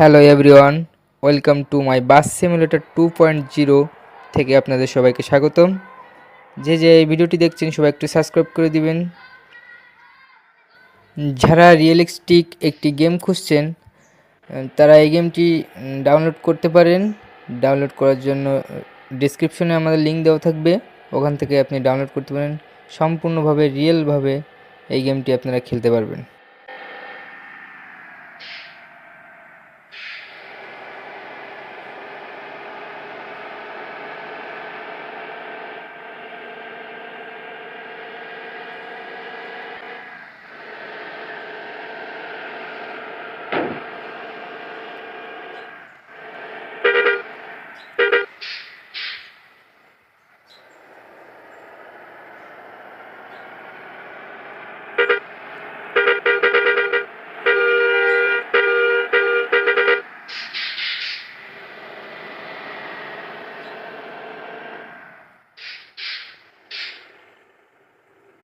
Hello everyone, welcome to my bus simulator two point zero থেকে আপনাদের সবাইকে স্বাগতম। যে যে এই ভিডিওটি দেখছেন, সবাই একটু সাবস্ক্রাইব করে দিবেন। যারা রিয়েলিস্টিক একটি গেম খুঁজছেন, তারা এই গেমটি ডাউনলোড করতে পারেন। ডাউনলোড করার জন্য ডিসক্রিপশনে আমাদের লিঙ্ক দেওয়া থাকবে। ওখান থেকে আপনি ডাউনলোড করতে পারেন। সম্পূর্ণভাবে রিয়েলভাবে এই গেমটি আপনারা খেলতে পারবেন।